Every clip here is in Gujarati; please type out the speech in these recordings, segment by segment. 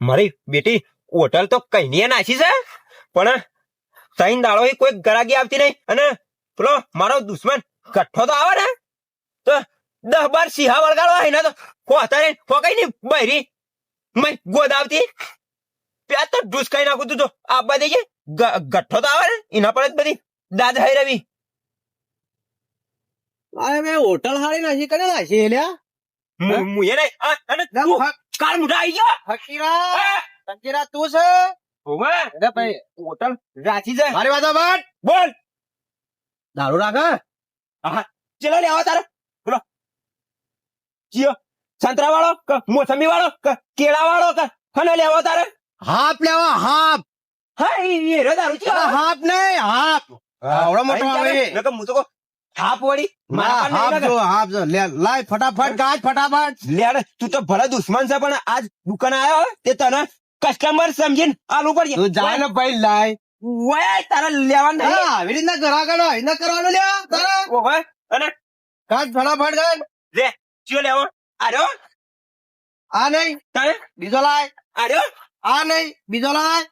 મારી બેટી હોટલ તો કઈ નાખી છે પણ તઈન દાડો કોઈ ગરાગી આવતી નહીં. અને પેલો મારો દુશ્મન કઠ્ઠો તો આવે ને? તો દસ બાર સિંહા વળગાડવા ને તો ખોતા ખો કઈ ની બહેરી મય ગોદ આવતી. પ્યાર તો ઢૂસ કઈ નાખું તું તો આપવા દઈએ ગઠ્ઠો તો આવે ને એના પર જ બધી દાદ હઈ રવી અરે મેં હોટલ હારી નાખી કરે નાખી એલ્યા મુ- મુ એ નહીં અને તું કાળ મુઢા આઈ ગયો? હકીરા આ, તું છે? હોવે. અરે ભાઈ હોટલ રાખી છે મારી વાત સાંભળ. બોલ. દારૂ રાખે? ચલો લેવા તારે. બોલો. જીઓ સંતરા વાળો કે મોસંબી વાળો કે કેળા વાળો કે ખને લેવો તારે. હાફ લેવા હાફ હા એ દારૂ ચિયો. હાફ નહીં હાફ આવડો મોટો આવે. નકર હું તો હાફ વળી? લાય ફટાફટ કાચ ફટાફટ. લેડ તું તો ભલે દુશ્મન છે પણ આજ દુકાન આવ્યો તે તને કસ્ટમર સમજીને આલુ પડશે. તું જાય ને ભાઈ લાય. વય તારે લેવાનું હા, આવી રીતના ગ્રાહક આનો, એને કરવાનું લે તારા. ઓહો, અને? કાઢ ફટાફટ કાઢ લે ચિયો લેવો આર્યો. આ નહીં તારે? બીજો લાય. આર્યો. આ નહીં બીજો લાય.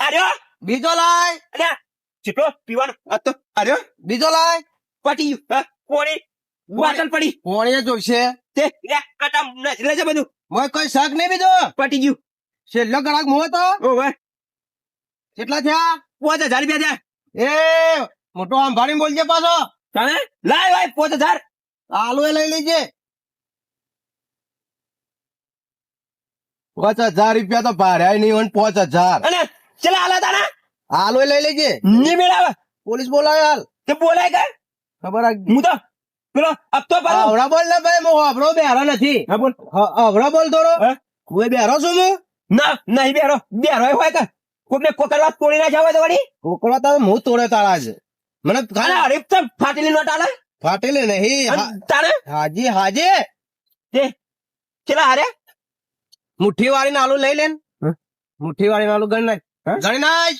આર્યો. બીજો લાય. અલ્યા ચીટલો પીવાનું. આ તો આરો બીજો લાય. પટી કોણી? બોટલ પડી. કોણીએ જોઈશે તે કટા નજરે લેજે બધું. મોય કોઈ શક નહીં બીજો? પટી ગયું. છેલ્લો ગ્રાહક મો તો ઓહો કેટલા થયા? પાંચ હજાર રૂપિયા થયા. એ મોટો આમ ભાડીને બોલજે પાછો. તને લાય ભાઈ પોતે હજાર. આલુ એ લઈ લેજે. પાંચ હજાર રૂપિયા તો ભાડ્યા નહીં હોય પાંચ હજાર. અને ચલા આલા તારા આલુ લઈ લેજે. નહીં મેળાવે. પોલીસ બોલાવે હાલ. તે બોલાય કે? ખબર હું તો પેલો હપ્તો ભરું આવડા બોલ ને ભાઈ હું અભરો બેરો નથી. હા બોલ. હ- અભરો બોલ થોડો. હું. બેરો છું હું? ના નહીં બેરો બેરો હોય કે કોકને કોકરવા તોડી ના જવા તો વળી કોકડો તો હું તોડે તારા જ. મને ખાલી હરીફ તો ફાટેલી નોટ આલે. ફાટેલી નહીં હા- તારે? હાજી હાજે. તે ચલા હારે? મુઠ્ઠી વાળી નાલુ લઈ લે હે? મુઠ્ઠી વાળી નાલુ ગણ નાખ. ગણ નાખ.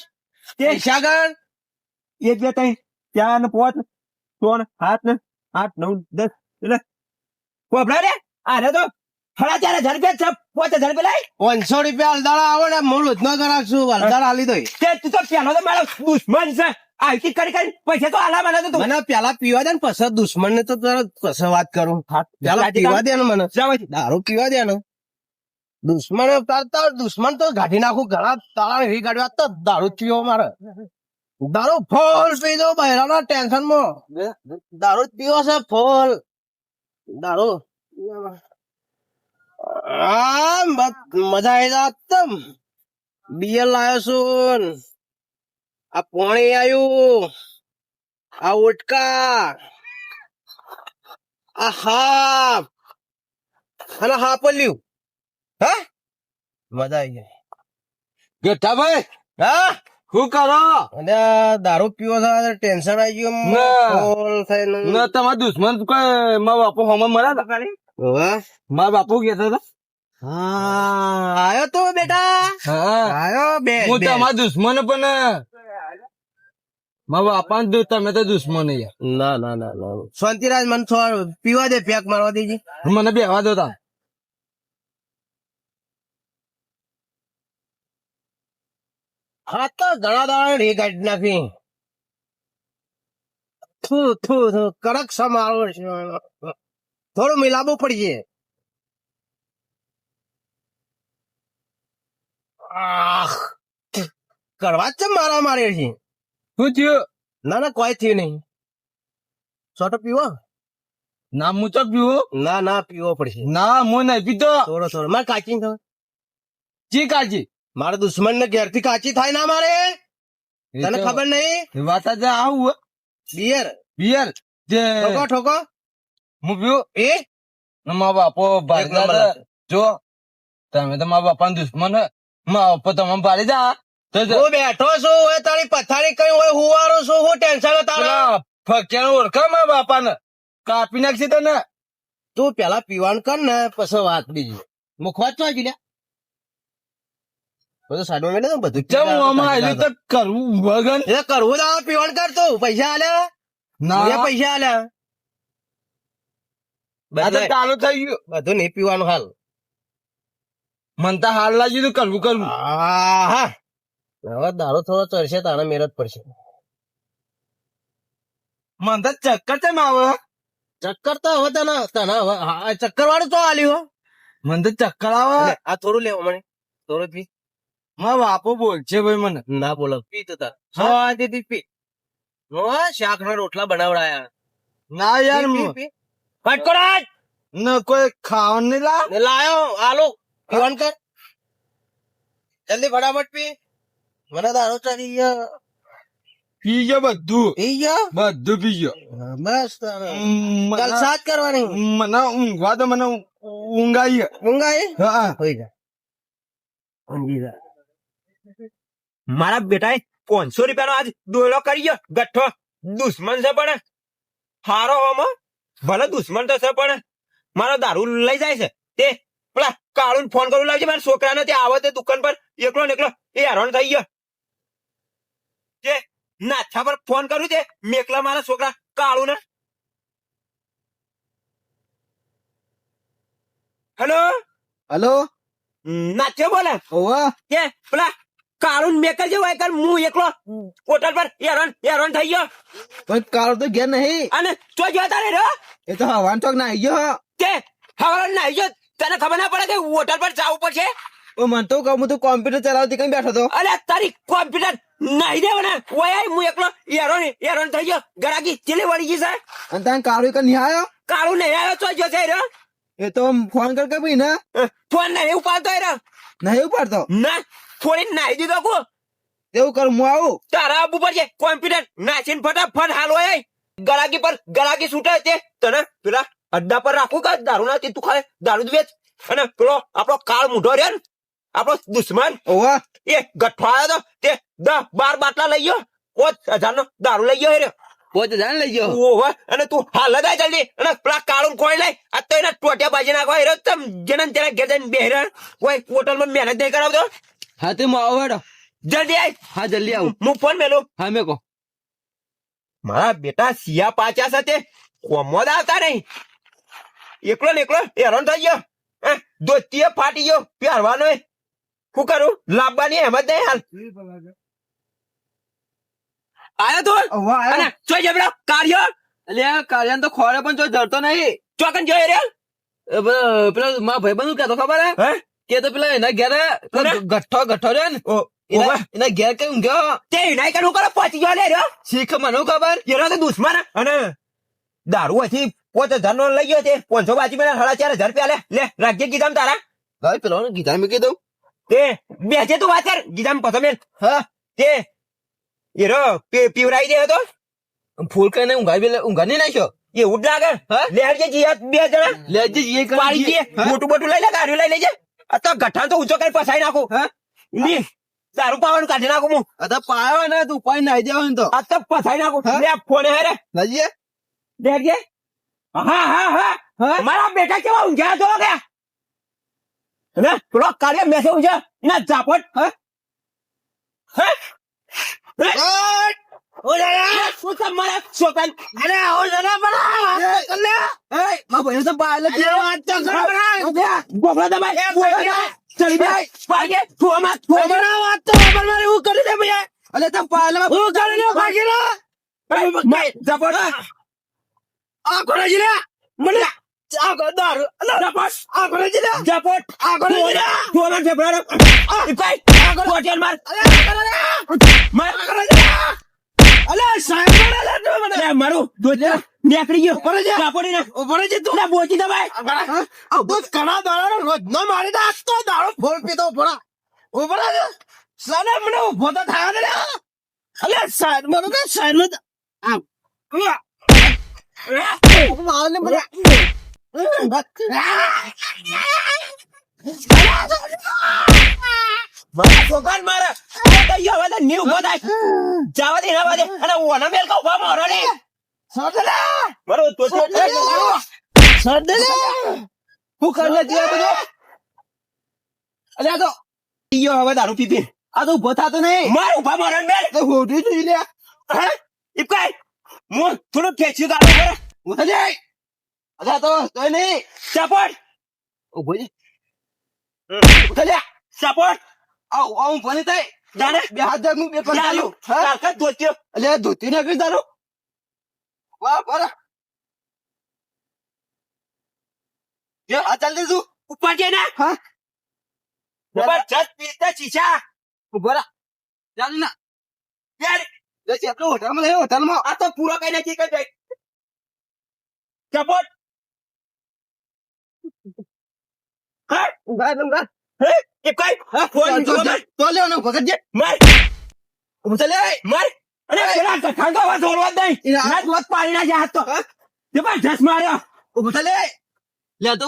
તે. શાગણ ગણ. એક બે ત્રણ ત્યાં ને ને સાત ને આઠ નવ દસ એટલે કોબરા રે? આરે તો. પાંચસો રૂપિયા આવો ને મૂળ ઉધનો તે તું તો પેલો તો મારો દુશ્મન છે. આઈટી કરી કરી. પૈસા તો આલા મને તો મને પેલા પીવા દે ને પછી દુશ્મન ને તો પછી વાત કરું. પેલા પીવા દે ને મને. દારૂ પીવા દે ને. દુશ્મન તાર દુશ્મન તો ગાઢી નાખું. ઘણા તાળા એવી ગાડી તો દારૂ પીવો મારે. દારૂ ફોલ પી દો બહેરાના ટેન્શનમાં. દારૂ પીવો છે ફોલ. દારૂ. મજા આવી જાત તમ. બિયર લાવ્યો છું. આ પોણી આવ્યું આ ઉટકા. આ હાફ અને હાપલ્યું હા? મજા આવી ગઈ. ગેઠાભાઈ હા? શું કરો? અને દારૂ પીવો છે ટેન્શન આવી ગયું થઈને. ના તમારા દુશ્મન કોઈ મારા બાપુ હમણાં મરા હતા? હવે? મારા બાપુ કેતા હતા? હા આયો તો બેટા? હા. આયો બે હું તમારા દુશ્મન પણ મારા બાપા ને તમે તો દુશ્મન યાર. ના ના ના ના. શાંતિરાજ મને પીવા દે પેક મારવા દેજે. મને બેવા દો તા હા તો ઘણા દાડા રે કાઢી નાખી. થુ થુ થુ કડક સમારો છે થોડું પડી પડશે આહ, કરવા જ મારા મારે છે શું થયું? ના ના કોઈ થયું નહીં. સોટો પીવો? ના હું તો પીવો. ના ના પીવો પડશે. ના હું નહીં પીતો. થોડો થોડો. મારે કાચી ખબર જી કાજી મારા દુશ્મન ને ઘેરથી કાચી થાય ના મારે? તને ખબર નહીં? વાત જ આવું બિયર બિયર જે ઠોકો ઠોકો. હું પીવું એ? મારા બાપો ભાગલા જો તમે તો મારા બાપા દુશ્મન હે. મારા બાપા તમે પાડી જા. હું બેઠો છું હવે તારી પથારી કઈ હોય હુવારું છું હું ટેન્શન તારા પેલા ફકીયાને મારા બાપા ને કાપી નાખશે તને. તું પેલા પીવાનું કર ને પછી વાત બીજી. મુખવાત તો આવી લ્યા બધું આમાં તો કરવું વગન કરવું તો પીવણ કરતો. પૈસા આલે ના. પૈસા આલે બધું ચાલુ થઈ ગયું. બધું નહીં પીવાનું હાલ. મન તો હાલ લાગ્યું તું કરવું કરવું. આહા. હવે દારૂ થોડો ચડશે તાણે મેરજ પડશે. મન તો ચક્કર છે માવે ચક્કર તો હવે તને તને હવે ચક્કર વાળું તો આલ્યું મન તો ચક્કર આવે. આ થોડું લેવો મને. થોડું પી. મારા બાપુ બોલશે ભાઈ મને. ના બોલો. પી તો તાર. શાંતિથી પી. હો શાક ના રોટલા બનાવડાયા. ના યાર. કટકોરાજ! ન કોઈ ખાવાનું નહીં લા લાયો આલો પીવાનું કર. જલ્દી ફટાફટ પી. મને તારો ચડી ગયો. પી ગયો બધું. પી ગયો? બધું પી ગયો. મસ્ત. મને- કરવાની. મને ઊંઘવા તો મને ઊંઘાઈ. ઊંઘાઈ? હા. હોય જા. ઊંઘી જા. મારા બેટાએ પાંચસો રૂપિયાનો આજ દોયડો કરી ગયો. ગઠ્ઠો દુશ્મન છે પણ. હારો હોમો ભલે દુશ્મન તો છે પણ. મારો દારૂ લઈ જાય છે. તે પેલા કાળું ફોન કરું લાવજે. મારા છોકરાને તે આવે તે દુકાન પર. એકલો એકલો. એ હેરાન થઈ ગયો. જે નાથા પર ફોન કરું છે મેકલા મારા છોકરા કાળું ને હેલો હેલો નાથ્યો બોલે? ઓવા કે પેલા કાળું મેકલ જેવું હોય કર હું એકલો? હોટલ પર હેરાન હેરાન થઈ ગયો. પણ કાળ તો ઘેર નહીં. અને તો જતા રે રહ્યો એ તો હવાન ચોક ના ગયો તે હવારે નાઈ ગયો? તને ખબર ના પડે કે હોટલ પર જવું પડશે? ઓ મન તો કહું તું કોમ્પ્યુટર ચલાવતી કઈ બેઠો તો અરે તારી કોમ્પ્યુટર નહીં દેવ ને ઓય મુ હું એકલો. હેરાન હેરાન થઈ ગયો. ગરાકી ચીલી વળી ગઈ છે? અને ત્યાં કાળું કઈ નહીં આવ્યો? કાળું નહીં આવ્યો તો જો છે રહ્યો એ તો ફોન કર કે ભાઈ ને? ફોન નહીં ઉપાડતો રહ્યો નહીં ઉપાડતો? ના. થોડી નાઈ દીધો કો. એવું કર હું આવું? તારા આબુ પર છે કોમ્પ્યુટર નાચીને ફટાફટ હાલ હોય ગળાકી પર ગળાકી છૂટે તે. તને પેલા અડ્ડા પર રાખું કે દારૂ ના તું ખાય? દારૂ જ વેચ. અને પેલો આપણો કાળ મૂઢો રે ને આપણો દુશ્મન. ઓવા એ ગઠ્ઠો આવ્યો તો તે દસ બાર બાટલા લઈ ગયો. પોચ હજાર નો દારૂ લઈ ગયો હેર્યો હજાર જાણ લઈ ગયો? ઓહો અને તું હાલ લગાય જલ્દી. અને પેલા કાળું કોઈ લઈ. આ તો એના ટોટિયા બાજી નાખો. હેરો તમ જેને તેના ઘેર જઈને બેહેરા કોઈ હોટલમાં મહેનત નહીં કરાવતો. હા તે હું આવો જલ્દી આય. હા જલ્દી આવું. હું ફોન મેલો. હા મેકો મારા બેટા સિયા પાચા સાથે કોમોદ આવતા નહીં. એકલો ને એકલો હેરાન થઈ ગયો. હે, ધોતીએ ફાટી ગયો. પહેરવાનો. શું કરું? લાવવાની એમ જ નહીં હાલ. આયો તો? અને ચોઈ જબડો કાર્યો? એટલે કાર્યાન તો ખોરે પણ તો ધરતો નહીં. ચોકન જોઈ રે? એ પેલો મારા ભાઈ બંધ કેતો ખબર હે? કે તો પેલા એના ઘેર ગઠ્ઠો ગઠ્ઠો રહ્યો ને એના એના ઘેર કઈ ઊંઘ્યો તે વિનાય કનું કરો પહોંચી ગયો લે શીખ મને ખબર એનો તો દુશ્મન. અને દારૂ હતી પોતે હજાર નો લઈ ગયો તે પાંચસો બાજી મેં સાડા ચાર હજાર રૂપિયા લે લે રાખજે ગીધામ તારા. ભાઈ પેલો ગીતા મેં કીધું? તે બેસે તું વાત કર. ગીધામ પસંદ મેલ. હા. તે એરો પીવરાઈ દે તો. ફૂલ કઈ ઊંઘા પેલે ઊંઘા નહીં નાખ્યો એવું જ લાગે. હા? લેરજે જીયા બે જણા. લેજે એ મોટું મોટું લઈ લે ગાડી લઈ લેજે. તો ગઠ્ઠા તો ઊંચો કરી પસાઈ નાખું હા? દારૂ પાવાનું કાઢી નાખું હું. અતા પાયો ને તું પાઈ નાઈ દેવાનું તો. આ તો પસાઈ નાખું. હા? લે ફોને હેરે લઈએ? દેખજે હા હા હા. હા? મારા બેટા કેવા ઊંઘ્યા તો કે? ને પેલો કાર્ય મેસે ઊંઘ્યા. એના જાપટ હા? હા? મને આ કો દારૂ. ઝાપટ આ કોણ જીરા ઝાપટ આ કોણ જીરા થોમાં ઝાપટ આ ભાઈ આ કોણ હોટેલ માર. માર. સાહેબ મારે દોજે નીકળી ગયો. પર જા કાપડી ને ઉપર જે તું. ના બોચી દબાય આ તો ઘણા દાડા રોજ ન મારી દે તો દાડો ફોન પીતો ભણા ઉપર જ સાને મને ઊભો તો અલે મારને મને છોકરાને મારે આ તો યો હવે તો નીવ ઊભો થાય. જાવા દે ના દે. અને ઓના મેલ કા ઊભા મારો ને સડલા મારો તો તો સડલા હું કરવા દે બધો. અલ્યા તો યો હવે દારૂ પી પી. આ તો ઊભો થતો નહીં. માર ઊભા મારો ને મેલ. તો હોટી જોઈ લે. હે? ઇપકાઈ હું થોડું ખેંચ્યું દારૂ પર ઉઠે જાય. અચ્છા તો તોય નહીં. ચાપડ. ઊભો છે ઉઠો લે. સપોર્ટ આવ આવ ભણી થાય. જાણે? બે હાથ બે પગ ચાલ્યું હા? કાકા ધોત્યો? અલે ધોતી નાખી તારું વાહ બરા એ આ ચાલ દીધું ઉપર જઈ ને. હા? જબરજસ્ત પીરતા શીશા. ઊભા ચાલ ના. યાર. જશે આપણો હોટલમાં લઈ હોટલમાં. આ તો પૂરો કઈ નથી કઈ જાય હા ઊભા ઊભા હે? એ કઈ ફોન તો જોવો તો લેવાનો ભગત જે માર. ઊભા લે માર. અરે પેલા ખાંગા તો જબરજસ્ત માર્યો. ઊભા લે. લે તો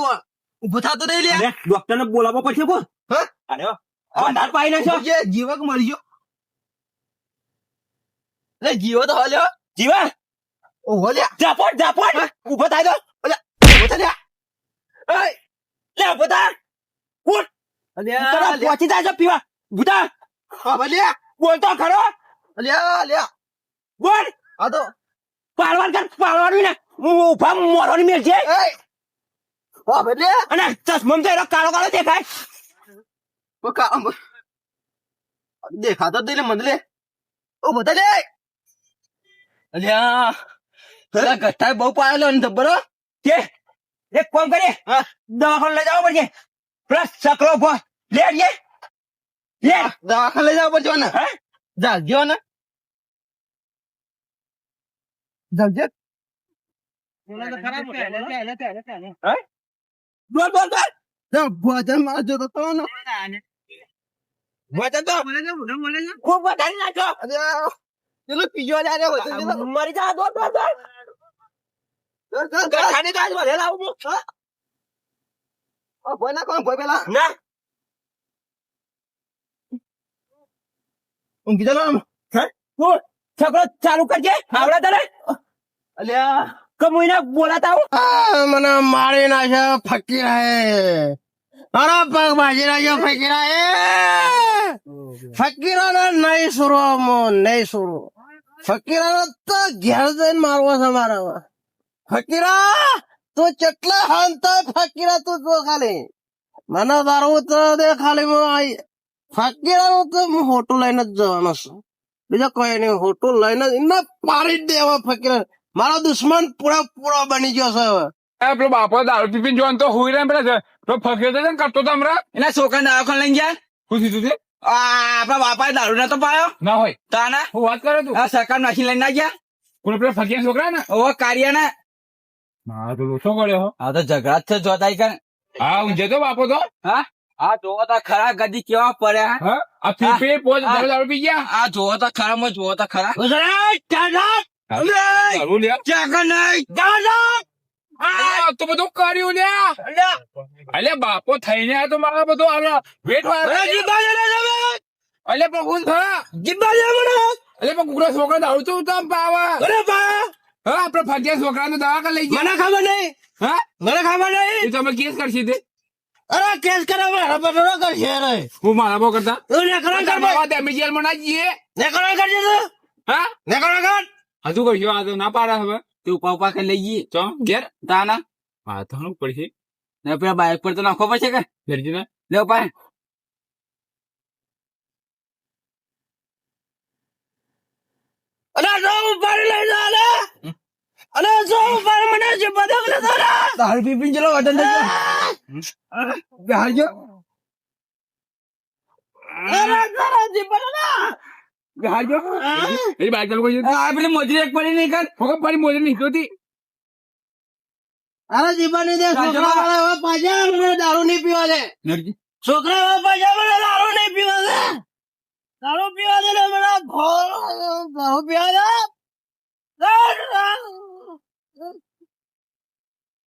ઊભો થાતો નહીં લે. અરે ડોક્ટર ને બોલાવો પડશે કો હા? અરે વધારે પાડી નાખ્યો. જે જીવક મરી ગયો. લે જીવો તો હલ્યો. જીવા? ઓહો લે. ઝાપોટ ઝાપોટ. ઊભો થાય તો. ઊભો થાય લે. લે ઊભો થા. ઉઠ. અલે તરફ લે પહોંચી જાય છે પીવા. બુધા હા લે બોલતો ખરો. અલે લે બોલ. આ તો. પાડવાન કર પાડવાનું ને. હું ઊભા મોરોની મેલ છે. હા લે અને ચશ્મા તો કાળો કાળો દેખાય. ઓ કા દેખાતો જ નહીં લે મને લે ઓ બધા લે. અલ્યા પેલા ગઠ્ઠા બહુ પાયેલો ને ધબ્બરો કે એક કામ કરીએ. હા. દવાખાને લઈ જવા પડશે પ્લસ સકલો ભો લે લે. લે. દવાખાને લઈ જાવ પડશે ને? હે? જાગજો ને. જાગજે. બોલ બોલ. બોલ ભોજનમાં જોતો તો ને. વચન તો ખૂબ વધારી નાખો. અરે પીજો મરી જા દોડ દોડ દોડ. ગઠાની તો આજ વધે લાવું હું. ઓ, ભોય ના કોણ ભોય પેલા ના ઊંઘી જાલો આમ. હું છકડો ચાલુ કરજે આવડે તને અલ્યા કમુઈને બોલાતા આવું મને મારી નાખે ફકીર હે અરે પગ ભાજી નાખ્યો ફકીર હે ફકીરાને નહીં સુરો મો નહીં સુરો ફકીરાને તો ઘેર જઈને મારવો છે મારા ફકીરા તું કેટલા હાંત ફકીરા તું જો ખાલી? મને તારું તો દે ખાલી હું આઈ. ફકીરાનું તો હું હોટું લઈને જ જવાનો છું. બીજો કોઈ નહીં હોટું લઈને જ એને પાડી જ દેવા ફકીરા. મારો દુશ્મન પૂરા પૂરો બની ગયો છે હવે. પેલો બાપો દારૂ પીપીને જોવાનું તો હુઈ રહ્યા પેલા તો ફકીર તો ને કરતો તો હમણાં. એના છોકરા દવાખાને લઈને ગયા? શું થયું છે આ આપડા બાપાએ દારૂ નતો પાયો? ના હોય. તાના? હું વાત કરો તું. આ સરકાર નાખી લઈને ના ગયા? કોણ પેલા ફકીર છોકરા ને ઓવો કારિયાના. હા તો લોચો કર્યો હો. આ તો ઝઘડા જ છે જોતા હા ઊંઝે તો બાપો તો. હા? આ જોવો તો ખરા ગદી કેવા પડ્યા. હા? આ પીપી હા. પી ગયા. આ જોવો તો ખરા માં જોવો તો ખરા. દારૂ લ્યા. આ તો બધું કર્યું લ્યા. અલે બાપો થઈને આ તો મારા બધો આનો વેટ અલે પણ હું થા. અલે પણ કુકરા છોકરા દારૂ તો તમ પાવા. હા આપડે છોકરા ને દવા લઈ ગયા. મને ખબર નહીં. હા? મને ખબર નહીં. તમે કેસ કરશી તે. અરે કેસ કરાવવા હરબટરો કરશે અરે. હું મારા બો કરતા? નેકરણ કર બાવા દે મી જેલમાં ના જઈએ. નેકરણ કરજે તું. હા? નેકરણ કર. હજુ કહીયો આ તો ના પાડે હવે. તું ઉપા ઉપા લઈ જઈએ ચો ઘેર તાના. હા તો હું પડશે. ને પેલા બાઈક પર તો નાખો પડશે કે? ફેરજી ને લે ઉપાય. અરે જો ઉપર લઈ જા લે અરે જો ઉપર મને જે બદક લે તો દારૂ પી ચલો વતન થઈ ગયો બહાર જો અરે જરા જે બદક બહાર જો એ બાઈક ચાલુ કરી આ પેલી મોજી એક પડી નહીં કર. ફોકમ પડી મોજે નહીં હતી. અરે જીબાની દે છોકરા વાળા મને દારૂ નહીં પીવા દે. છોકરા પાછા મને દારૂ નહીં પીવા દે. દારૂ પીવા દે ને હમણાં દારૂ પીવા દે.